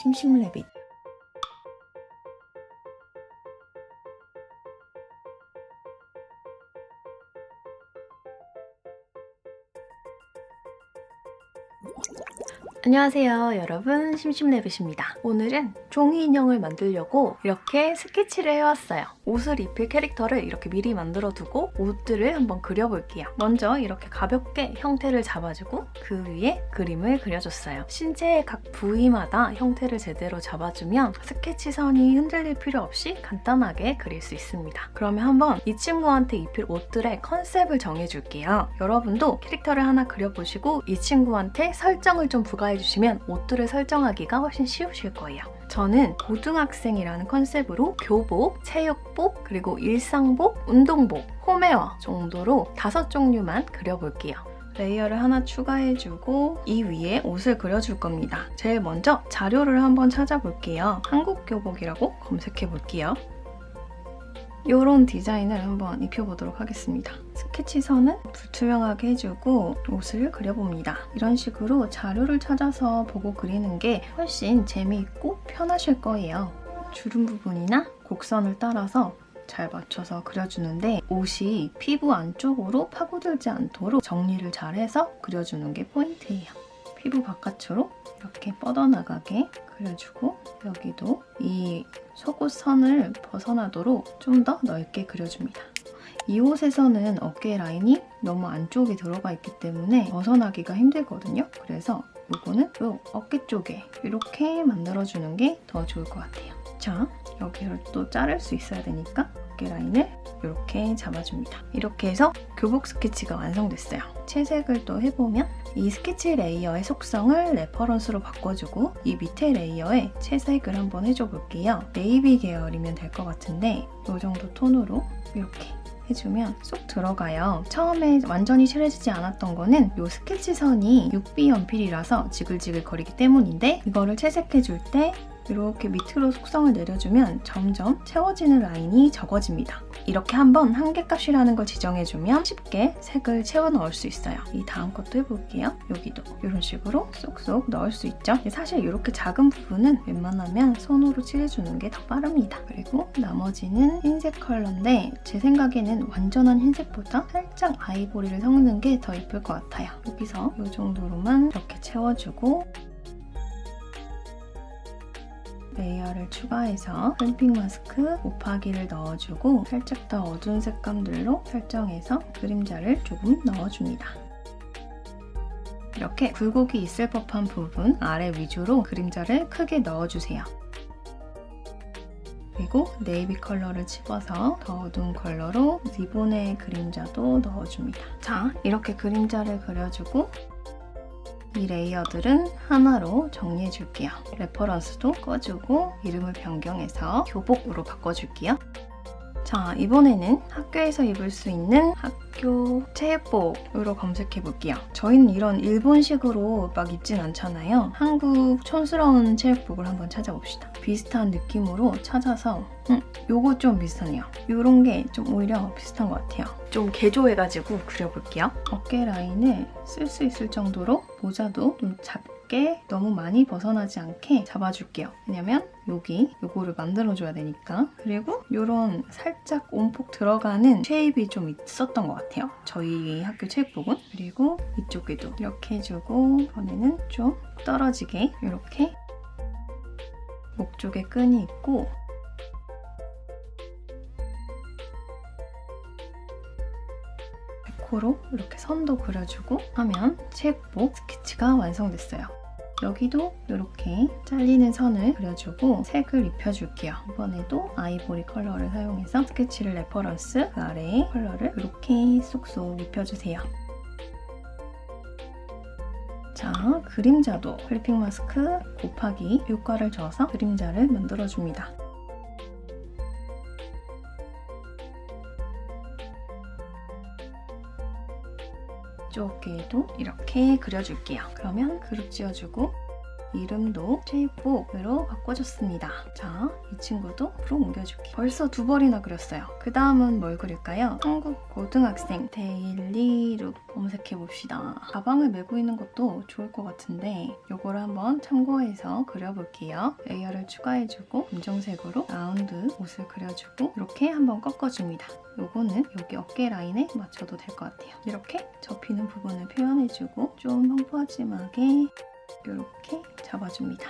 심심래빗 안녕하세요 여러분. 심심래빗입니다. 오늘은 종이 인형을 만들려고 이렇게 스케치를 해왔어요. 옷을 입힐 캐릭터를 이렇게 미리 만들어 두고 옷들을 한번 그려볼게요. 먼저 이렇게 가볍게 형태를 잡아주고 그 위에 그림을 그려줬어요. 신체의 각 부위마다 형태를 제대로 잡아주면 스케치 선이 흔들릴 필요 없이 간단하게 그릴 수 있습니다. 그러면 한번 이 친구한테 입힐 옷들의 컨셉을 정해줄게요. 여러분도 캐릭터를 하나 그려보시고 이 친구한테 설정을 좀 부과해주시면 옷들을 설정하기가 훨씬 쉬우실 거예요. 저는 고등학생이라는 컨셉으로 교복, 체육복, 그리고 일상복, 운동복, 홈웨어 정도로 다섯 종류만 그려볼게요. 레이어를 하나 추가해주고 이 위에 옷을 그려줄 겁니다. 제일 먼저 자료를 한번 찾아볼게요. 한국 교복이라고 검색해볼게요. 이런 디자인을 한번 입혀보도록 하겠습니다. 스케치 선은 불투명하게 해주고 옷을 그려봅니다. 이런 식으로 자료를 찾아서 보고 그리는 게 훨씬 재미있고 편하실 거예요. 주름 부분이나 곡선을 따라서 잘 맞춰서 그려주는데 옷이 피부 안쪽으로 파고들지 않도록 정리를 잘 해서 그려주는 게 포인트예요. 피부 바깥으로 이렇게 뻗어나가게 그려주고 여기도 이 속옷 선을 벗어나도록 좀 더 넓게 그려줍니다. 이 옷에서는 어깨 라인이 너무 안쪽에 들어가 있기 때문에 벗어나기가 힘들거든요. 그래서 이거는 요 어깨 쪽에 이렇게 만들어주는 게 더 좋을 것 같아요. 자, 여기를 또 자를 수 있어야 되니까 어깨 라인을 이렇게 잡아줍니다. 이렇게 해서 교복 스케치가 완성됐어요. 채색을 또 해보면 이 스케치 레이어의 속성을 레퍼런스로 바꿔주고 이 밑에 레이어에 채색을 한번 해줘 볼게요. 네이비 계열이면 될 것 같은데 이 정도 톤으로 이렇게 해주면 쏙 들어가요. 처음에 완전히 칠해지지 않았던 거는 이 스케치 선이 6B 연필이라서 지글지글 거리기 때문인데 이거를 채색해줄 때 이렇게 밑으로 속성을 내려주면 점점 채워지는 라인이 적어집니다. 이렇게 한번 한계 값이라는 걸 지정해주면 쉽게 색을 채워 넣을 수 있어요. 이 다음 것도 해볼게요. 여기도 이런 식으로 쏙쏙 넣을 수 있죠. 사실 이렇게 작은 부분은 웬만하면 손으로 칠해주는 게 더 빠릅니다. 그리고 나머지는 흰색 컬러인데 제 생각에는 완전한 흰색보다 살짝 아이보리를 섞는 게 더 예쁠 것 같아요. 여기서 이 정도로만 이렇게 채워주고 레이어를 추가해서 램핑 마스크 곱하기를 넣어주고 살짝 더 어두운 색감들로 설정해서 그림자를 조금 넣어줍니다. 이렇게 굴곡이 있을 법한 부분 아래 위주로 그림자를 크게 넣어주세요. 그리고 네이비 컬러를 집어서 더 어두운 컬러로 리본의 그림자도 넣어줍니다. 자, 이렇게 그림자를 그려주고 이 레이어들은 하나로 정리해 줄게요. 레퍼런스도 꺼주고 이름을 변경해서 교복으로 바꿔줄게요. 자, 이번에는 학교에서 입을 수 있는 학교 체육복으로 검색해 볼게요. 저희는 이런 일본식으로 막 입진 않잖아요. 한국 촌스러운 체육복을 한번 찾아봅시다. 비슷한 느낌으로 찾아서 음, 요거 좀 비슷하네요. 요런 게 좀 오히려 비슷한 것 같아요. 좀 개조해가지고 그려볼게요. 어깨 라인을 쓸 수 있을 정도로 모자도 좀 작게 너무 많이 벗어나지 않게 잡아줄게요. 왜냐면 여기 요거를 만들어줘야 되니까. 그리고 요런 살짝 온폭 들어가는 쉐입이 좀 있었던 것 같아요. 저희 학교 체육복은. 그리고 이쪽에도 이렇게 해주고 이번에는 좀 떨어지게 이렇게 목 쪽에 끈이 있고 코로 이렇게 선도 그려주고 하면 체육복 스케치가 완성됐어요. 여기도 이렇게 잘리는 선을 그려주고 색을 입혀줄게요. 이번에도 아이보리 컬러를 사용해서 스케치를 레퍼런스 그 아래에 컬러를 이렇게 쏙쏙 입혀주세요. 자, 그림자도 클리핑 마스크 곱하기 효과를 줘서 그림자를 만들어줍니다. 이쪽에도 이렇게 그려줄게요. 그러면 그룹 지어주고 이름도 쉐입북으로 바꿔줬습니다. 자, 이 친구도 앞으로 옮겨줄게요. 벌써 두 벌이나 그렸어요. 그 다음은 뭘 그릴까요? 한국 고등학생 데일리룩 검색해봅시다. 가방을 메고 있는 것도 좋을 것 같은데 이거를 한번 참고해서 그려볼게요. 레이어를 추가해주고 검정색으로 라운드 옷을 그려주고 이렇게 한번 꺾어줍니다. 요거는 여기 어깨 라인에 맞춰도 될 것 같아요. 이렇게 접히는 부분을 표현해주고 좀 펑퍼짐하게 이렇게 잡아줍니다.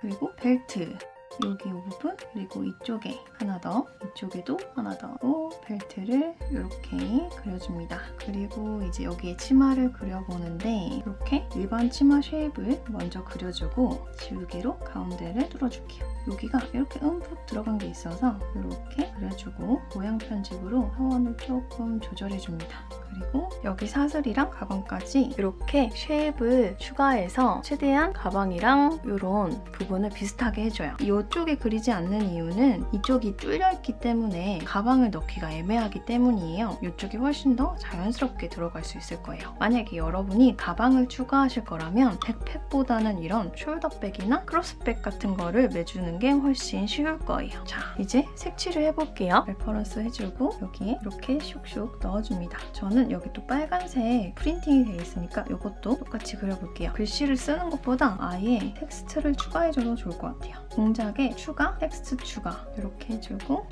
그리고 벨트 여기 이 부분 그리고 이쪽에 하나 더 이쪽에도 하나 더 하고 벨트를 이렇게 그려줍니다. 그리고 이제 여기에 치마를 그려보는데 이렇게 일반 치마 쉐입을 먼저 그려주고 지우개로 가운데를 뚫어줄게요. 여기가 이렇게 움푹 들어간 게 있어서 이렇게 그려주고 모양 편집으로 하원을 조금 조절해 줍니다. 그리고 여기 사슬이랑 가방까지 이렇게 쉐입을 추가해서 최대한 가방이랑 이런 부분을 비슷하게 해줘요. 이쪽에 그리지 않는 이유는 이쪽이 뚫려있기 때문에 가방을 넣기가 애매하기 때문이에요. 이쪽이 훨씬 더 자연스럽게 들어갈 수 있을 거예요. 만약에 여러분이 가방을 추가하실 거라면 백팩보다는 이런 숄더백이나 크로스백 같은 거를 매주는 게 훨씬 쉬울 거예요. 자, 이제 색칠을 해볼게요. 레퍼런스 해주고 여기에 이렇게 슉슉 넣어줍니다. 저는 여기 또 빨간색 프린팅이 되어 있으니까 이것도 똑같이 그려볼게요. 글씨를 쓰는 것보다 아예 텍스트를 추가해줘도 좋을 것 같아요. 동작에 추가, 텍스트 추가 이렇게 해주고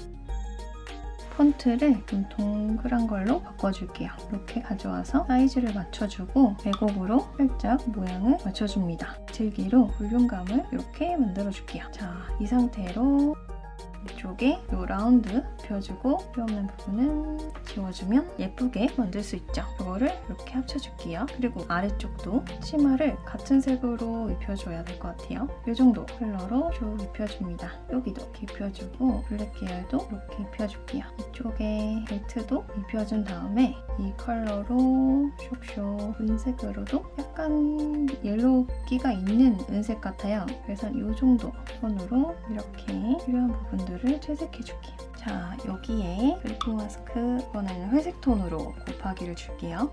폰트를 좀 동그란 걸로 바꿔줄게요. 이렇게 가져와서 사이즈를 맞춰주고 왜곡으로 살짝 모양을 맞춰줍니다. 질기로 볼륨감을 이렇게 만들어줄게요. 자, 이 상태로 이쪽에 이 라운드 펴주고 필요 없는 부분은 지워주면 예쁘게 만들 수 있죠. 이거를 이렇게 합쳐줄게요. 그리고 아래쪽도 치마를 같은 색으로 입혀줘야 될 것 같아요. 이 정도 컬러로 쭉 입혀줍니다. 여기도 이렇게 입혀주고 블랙 계열도 이렇게 입혀줄게요. 이쪽에 벨트도 입혀준 다음에 이 컬러로 쇽쇽 은색으로도 약간 옐로우기가 있는 은색 같아요. 그래서 이 정도 선으로 이렇게 필요한 부분들 을 채색해줄게요. 자, 여기에 그리핑 마스크 이번에는 회색 톤으로 곱하기를 줄게요.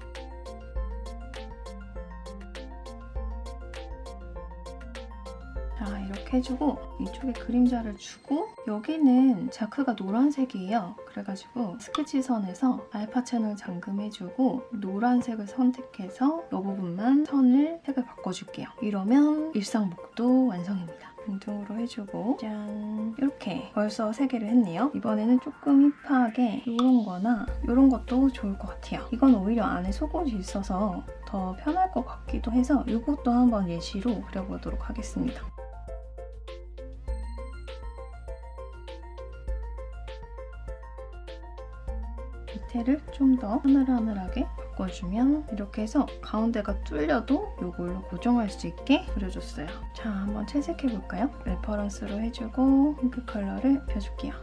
자, 이렇게 해주고 이쪽에 그림자를 주고 여기는 자크가 노란색이에요. 그래가지고 스케치 선에서 알파 채널 잠금해주고 노란색을 선택해서 이 부분만 선을 색을 바꿔줄게요. 이러면 일상복도 완성입니다. 둥둥으로 해주고 짠 이렇게 벌써 세 개를 했네요. 이번에는 조금 힙하게 이런 거나 이런 것도 좋을 것 같아요. 이건 오히려 안에 속옷이 있어서 더 편할 것 같기도 해서 이것도 한번 예시로 그려보도록 하겠습니다. 밑에를 좀 더 하늘하늘하게 바꿔주면 이렇게 해서 가운데가 뚫려도 이걸로 고정할 수 있게 그려줬어요. 자, 한번 채색해볼까요? 레퍼런스로 해주고 핑크 컬러를 펴줄게요.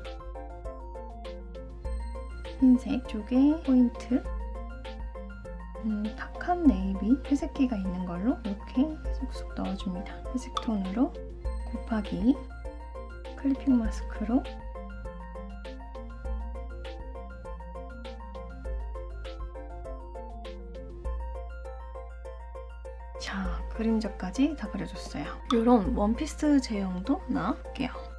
흰색 쪽에 포인트 음, 탁한 네이비 회색기가 있는 걸로 이렇게 쏙쏙 넣어줍니다. 회색 톤으로 곱하기 클리핑 마스크로 그림자까지 다 그려줬어요. 이런 원피스 제형도 나올게요.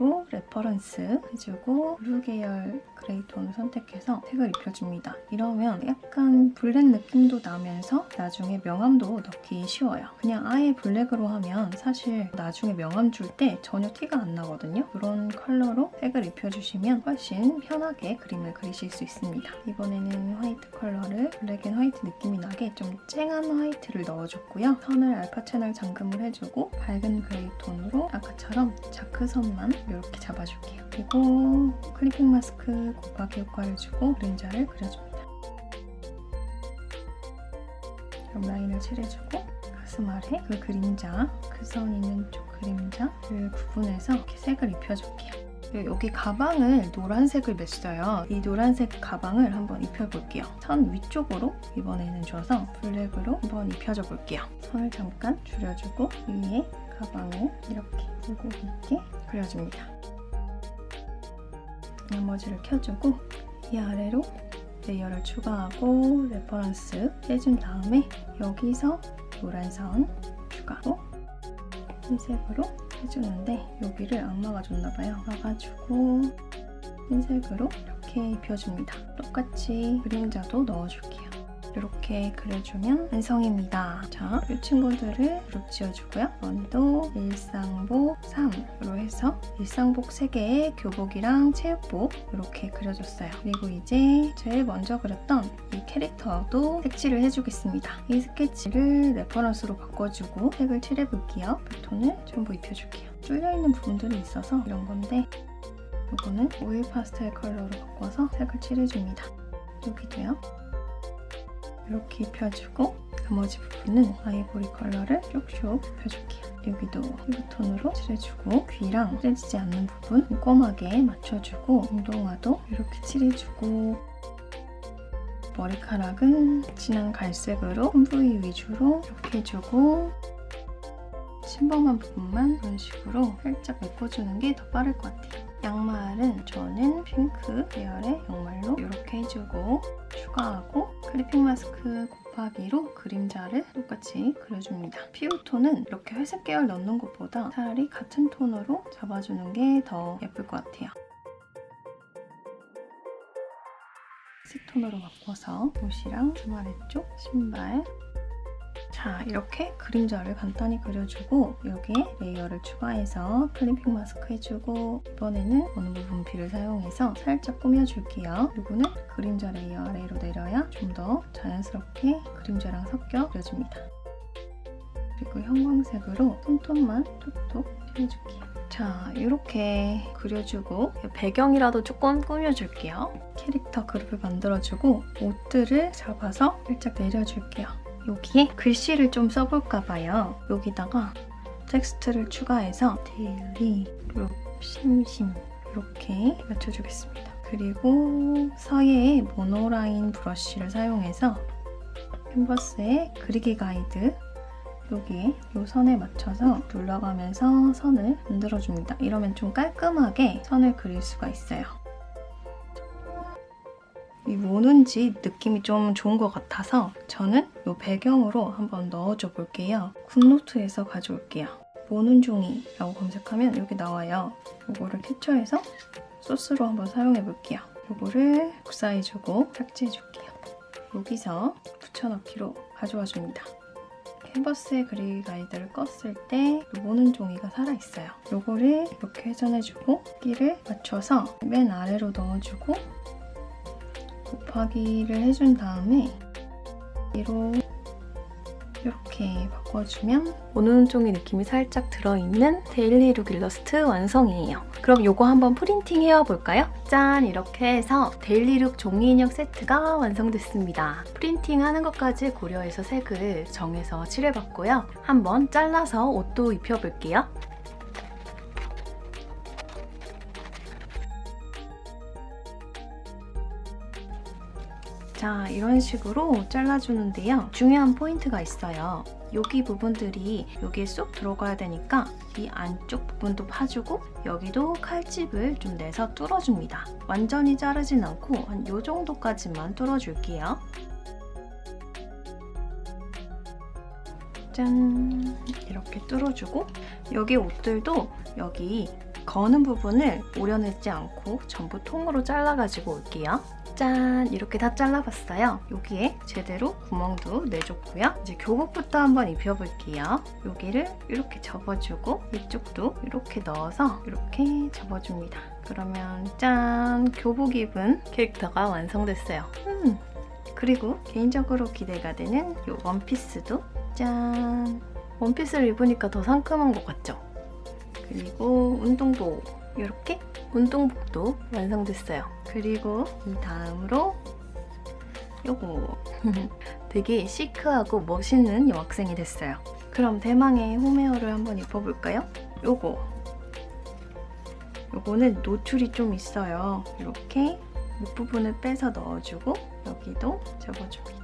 그리고 레퍼런스 해주고 블루 계열 그레이 톤을 선택해서 색을 입혀줍니다. 이러면 약간 블랙 느낌도 나면서 나중에 명암도 넣기 쉬워요. 그냥 아예 블랙으로 하면 사실 나중에 명암 줄 때 전혀 티가 안 나거든요. 이런 컬러로 색을 입혀주시면 훨씬 편하게 그림을 그리실 수 있습니다. 이번에는 화이트 컬러를 블랙 앤 화이트 느낌이 나게 좀 쨍한 화이트를 넣어줬고요. 선을 알파 채널 잠금을 해주고 밝은 그레이 톤으로 아까처럼 자크선만 이렇게 잡아줄게요. 그리고 클리핑 마스크 곱하기 효과를 주고 그림자를 그려줍니다. 옆 라인을 칠해주고 가슴 아래 그 그림자, 그 선 있는 쪽 그림자를 구분해서 이렇게 색을 입혀줄게요. 그리고 여기 가방을 노란색을 맸어요. 이 노란색 가방을 한번 입혀볼게요. 선 위쪽으로 이번에는 줘서 블랙으로 한번 입혀줘 볼게요. 선을 잠깐 줄여주고 위에 가방을 이렇게 굴곡 있게 그려줍니다. 나머지를 켜주고 이 아래로 레이어를 추가하고 레퍼런스 해준 다음에 여기서 노란 선 추가하고 흰색으로 해주는데 여기를 악마가 줬나봐요. 막아주고 흰색으로 이렇게 입혀줍니다. 똑같이 그림자도 넣어줄게요. 이렇게 그려주면 완성입니다. 자, 이 친구들을 그룹 지어주고요. 원도 일상복 3으로 해서 일상복 3개에 교복이랑 체육복 이렇게 그려줬어요. 그리고 이제 제일 먼저 그렸던 이 캐릭터도 색칠을 해주겠습니다. 이 스케치를 레퍼런스로 바꿔주고 색을 칠해볼게요. 톤을 전부 입혀줄게요. 뚫려있는 부분들이 있어서 이런 건데 이거는 오일 파스텔 컬러로 바꿔서 색을 칠해줍니다. 여기도요. 이렇게 입혀주고 나머지 부분은 아이보리 컬러를 쭉쭉 입혀줄게요. 여기도 피부톤으로 칠해주고 귀랑 칠해지지 않는 부분 꼼꼼하게 맞춰주고 운동화도 이렇게 칠해주고 머리카락은 진한 갈색으로 큰 부위 위주로 이렇게 해주고 침범한 부분만 이런 식으로 살짝 메꿔주는 게 더 빠를 것 같아요. 양말은 저는 핑크 계열의 양말로 이렇게 해주고 추가하고 클리핑 마스크 곱하기로 그림자를 똑같이 그려줍니다. 피부톤은 이렇게 회색 계열 넣는 것보다 차라리 같은 톤으로 잡아주는 게 더 예쁠 것 같아요. 색 톤으로 바꿔서 옷이랑 주말의 쪽 신발 자 이렇게 그림자를 간단히 그려주고 여기에 레이어를 추가해서 클리핑 마스크 해주고 이번에는 어느 부분 비를 사용해서 살짝 꾸며줄게요. 그리고는 그림자 레이어 아래로 내려야 좀 더 자연스럽게 그림자랑 섞여 그려줍니다. 그리고 형광색으로 톤톤만 톡톡 칠해줄게요. 자 이렇게 그려주고 배경이라도 조금 꾸며줄게요. 캐릭터 그룹을 만들어주고 옷들을 잡아서 살짝 내려줄게요. 여기에 글씨를 좀 써볼까 봐요. 여기다가 텍스트를 추가해서 데일리 룩 심심 이렇게 맞춰주겠습니다. 그리고 서예의 모노라인 브러쉬를 사용해서 캔버스의 그리기 가이드 여기에 이 선에 맞춰서 눌러가면서 선을 만들어줍니다. 이러면 좀 깔끔하게 선을 그릴 수가 있어요. 이 뭐는지 느낌이 좀 좋은 것 같아서 저는 이 배경으로 한번 넣어줘 볼게요. 굿노트에서 가져올게요. 모는 종이라고 검색하면 여기 나와요. 이거를 캡처해서 소스로 한번 사용해 볼게요. 이거를 복사해주고 삭제해 줄게요. 여기서 붙여넣기로 가져와 줍니다. 캔버스의 그리기 가이드를 껐을 때 모는 종이가 살아있어요. 이거를 이렇게 회전해주고 끼를 맞춰서 맨 아래로 넣어주고 곱하기를 해준 다음에 뒤로 이렇게 바꿔주면 오는 종이 느낌이 살짝 들어있는 데일리룩 일러스트 완성이에요. 그럼 이거 한번 프린팅 해볼까요? 짠! 이렇게 해서 데일리룩 종이 인형 세트가 완성됐습니다. 프린팅 하는 것까지 고려해서 색을 정해서 칠해봤고요. 한번 잘라서 옷도 입혀볼게요. 자, 이런 식으로 잘라주는데요. 중요한 포인트가 있어요. 여기 부분들이 여기에 쏙 들어가야 되니까 이 안쪽 부분도 파주고 여기도 칼집을 좀 내서 뚫어줍니다. 완전히 자르진 않고 한이 정도까지만 뚫어줄게요. 짠! 이렇게 뚫어주고 여기 옷들도 여기 거는 부분을 오려내지 않고 전부 통으로 잘라가지고 올게요. 짠! 이렇게 다 잘라봤어요. 여기에 제대로 구멍도 내줬고요. 이제 교복부터 한번 입혀볼게요. 여기를 이렇게 접어주고 이쪽도 이렇게 넣어서 이렇게 접어줍니다. 그러면 짠! 교복 입은 캐릭터가 완성됐어요. 음, 그리고 개인적으로 기대가 되는 이 원피스도 짠! 원피스를 입으니까 더 상큼한 것 같죠? 그리고 운동복 이렇게 운동복도 완성됐어요. 그리고 이 다음으로 요거 되게 시크하고 멋있는 여학생이 됐어요. 그럼 대망의 홈웨어를 한번 입어볼까요? 요거 요거는 노출이 좀 있어요. 이렇게 목 부분을 빼서 넣어주고 여기도 접어줍니다.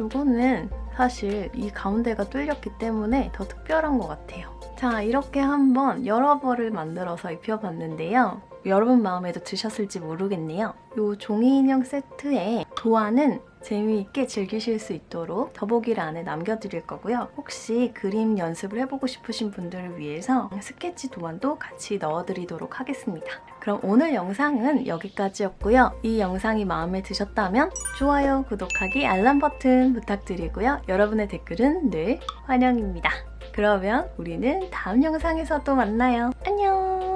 요거는 사실 이 가운데가 뚫렸기 때문에 더 특별한 것 같아요. 자, 이렇게 한번 여러 벌을 만들어서 입혀봤는데요. 여러분 마음에도 드셨을지 모르겠네요. 이 종이 인형 세트에 도안은 재미있게 즐기실 수 있도록 더보기란에 남겨드릴 거고요. 혹시 그림 연습을 해보고 싶으신 분들을 위해서 스케치 도안도 같이 넣어드리도록 하겠습니다. 그럼 오늘 영상은 여기까지였고요. 이 영상이 마음에 드셨다면 좋아요, 구독하기, 알람 버튼 부탁드리고요. 여러분의 댓글은 늘 환영입니다. 그러면 우리는 다음 영상에서 또 만나요. 안녕!